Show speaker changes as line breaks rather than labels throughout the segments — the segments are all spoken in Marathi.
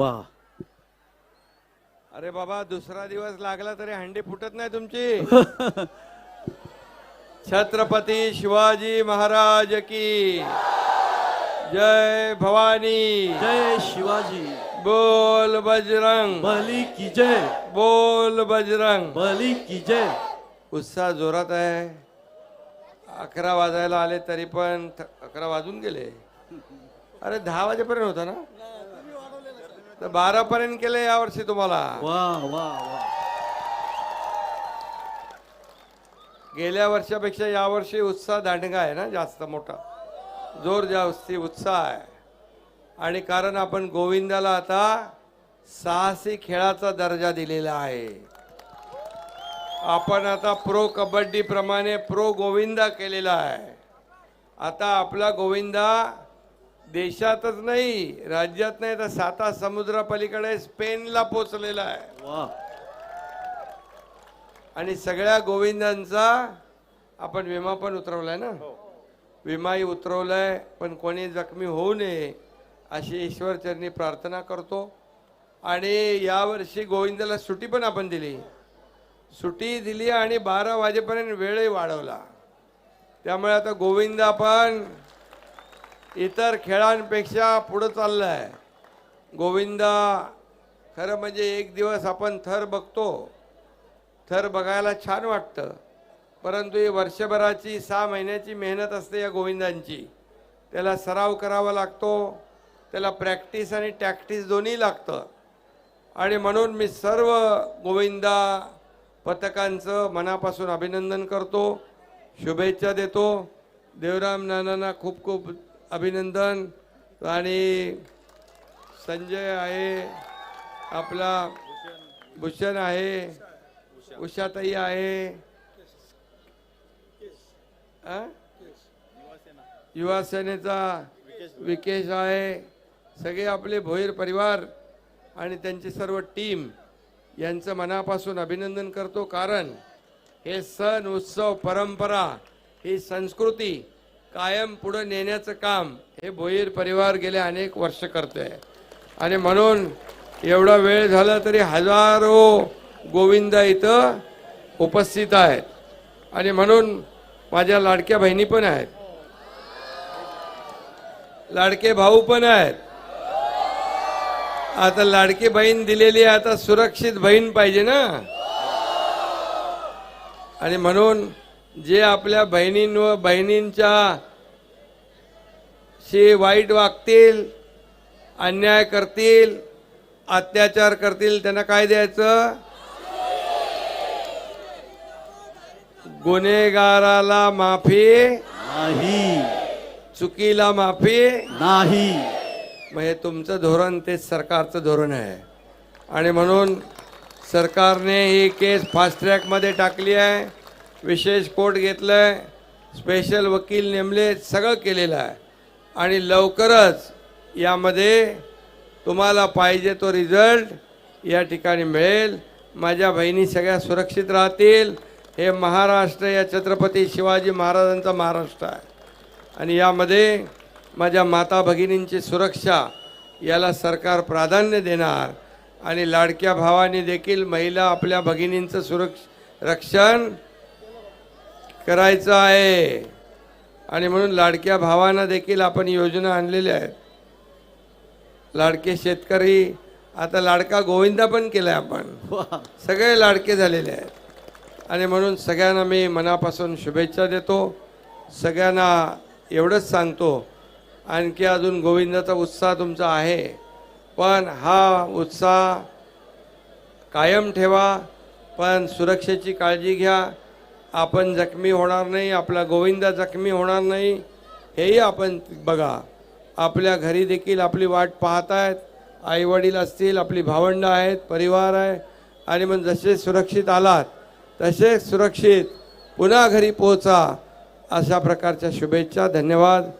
वा.
अरे बाबा दुसरा दिवस लागला तरी हंडी फुटत नाही तुमची. छत्रपती शिवाजी महाराज की जय भवानी.
जय शिवाजी.
बोल बजरंग.
बली की जय.
बोल बजरंग.
बली की जय.
उत्साह जोरात आहे. अकरा वाजायला आले तरी पण अकरा वाजून गेले. अरे दहा वाजेपर्यंत होता ना? तर बारा पर्यंत केले यावर्षी तुम्हाला.
वा वा वा.
गेल्या वर्षापेक्षा यावर्षी उत्साह दांडगा आहे ना जास्त मोठा. जोर जास्ती उत्साह आहे. आणि कारण आपण गोविंदाला आता साहसी खेळाचा दर्जा दिलेला आहे. आपण आता प्रो कबड्डी प्रमाणे प्रो गोविंदा केलेला आहे. आता आपला गोविंदा देशातच नाही राज्यात नाही तर साता समुद्रापलीकडे स्पेनला पोचलेला आहे.
वा
आणि सगळ्या गोविंदांचा आपण विमा पण उतरवलाय ना? विमाही उतरवलाय पण कोणी जखमी होऊ नये अशी ईश्वरचरणी प्रार्थना करतो. आणि यावर्षी गोविंदाला सुट्टी पण आपण दिली. सुट्टी दिली आणि बारा वाजेपर्यंत वेळही वाढवला. त्यामुळे आता गोविंद आपण इतर खेळांपेक्षा पुढं चाललं आहे गोविंदा खरं म्हणजे एक दिवस आपण थर बघतो. थर बघायला छान वाटतं. परंतु ही वर्षभराची सहा महिन्याची मेहनत असते या गोविंदांची. त्याला सराव करावा लागतो. त्याला प्रॅक्टिस आणि टॅक्टिस दोन्ही लागतं. आणि म्हणून मी सर्व गोविंदा पथकांचं मनापासून अभिनंदन करतो. शुभेच्छा देतो. देवराम नानांना खूप खूप अभिनंदन. आणि संजय आहे आपला भूषण आहे उषाताई आहे. युवासेनेचा युवा सेनेचा विकेश आहे. सगळे आपले भोईर परिवार आणि त्यांची सर्व टीम यांचं मनापासून अभिनंदन करतो कारण हे सण उत्सव परंपरा ही संस्कृती कायम पुढे नेण्याचं काम हे भोईर परिवार गेले अनेक वर्ष करतोय. आणि म्हणून एवढा वेळ झाला तरी हजारो गोविंदा इथं उपस्थित आहेत. आणि म्हणून माझ्या लाडक्या बहिणी पण आहेत. लाडके भाऊ पण आहेत. आता लाडकी बहीण दिलेली आता सुरक्षित बहीण पाहिजे ना? आणि म्हणून जे आपल्या बहिणींवर बहिणींच्या शी वाईट वागतील अन्याय करतील अत्याचार करतील त्यांना काय द्यायचं? गुन्हेगाराला माफी.
नाही.
चुकीला माफी.
नाही.
मग हे तुमचं धोरण तेच सरकारचं धोरण आहे. आणि म्हणून सरकारने ही केस फास्ट ट्रॅकमध्ये टाकली आहे. विशेष कोर्ट घेतलं आहे स्पेशल वकील नेमले सगळं केलेलं आहे. आणि लवकरच यामध्ये तुम्हाला पाहिजे तो रिझल्ट या ठिकाणी मिळेल. माझ्या बहिणी सगळ्या सुरक्षित राहतील. हे महाराष्ट्र या छत्रपती शिवाजी महाराजांचा महाराष्ट्र आहे. आणि यामध्ये माझ्या माता भगिनींची सुरक्षा याला सरकार प्राधान्य देणार. आणि लाडक्या भावाने देखील महिला आपल्या भगिनींचं सुरक्ष रक्षण करायचं आहे. आणि म्हणून लाडक्या भावांना देखील आपण योजना आणलेल्या आहेत. लाडके शेतकरी आता लाडका गोविंदा पण केलाय आपण. सगळे लाडके झालेले आहेत. आणि म्हणून सगळ्यांना मी मनापासून शुभेच्छा देतो. सगळ्यांना एवढंच सांगतो आणखी अजून गोविंदाचा उत्साह तुमचा आहे. पण हा उत्साह कायम ठेवा पण सुरक्षेची काळजी घ्या. आपण जखमी होणार नाही आपला गोविंदा जखमी होणार नाही हेही आपण बघा. आपल्या घरी देखील आपली वाट पाहत आहेत आई वडील असतील आपली भावंडं आहेत परिवार आहे आणि मग जसे सुरक्षित आलात तसे सुरक्षित पुन्हा घरी पोहोचा. अशा प्रकारच्या शुभेच्छा धन्यवाद.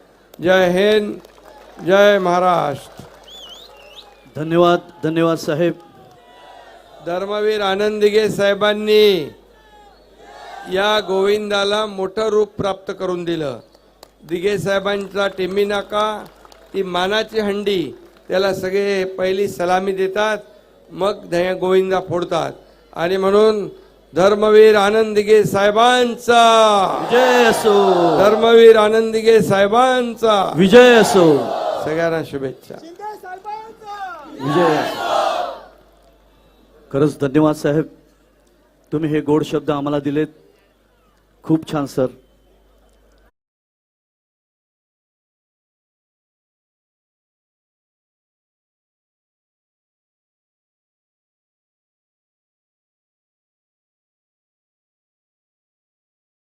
जय हिंद जय महाराष्ट्र.
धन्यवाद धन्यवाद साहेब.
धर्मवीर आनंद दिघे साहेबांनी या गोविंदाला मोठं रूप प्राप्त करून दिलं. दिघे साहेबांचा टिम्मी नाका ती मानाची हंडी त्याला सगळे पहिली सलामी देतात मग दया गोविंदा फोडतात. आणि म्हणून धर्मवीर आनंदगे साहेबांचा.
विजय असो.
धर्मवीर आनंदगे साहेबांचा.
विजय असो.
सगळ्यांना शुभेच्छा.
विजय असो. खरंच धन्यवाद साहेब. तुम्ही हे गोड शब्द आम्हाला दिलेत. खूप छान सर.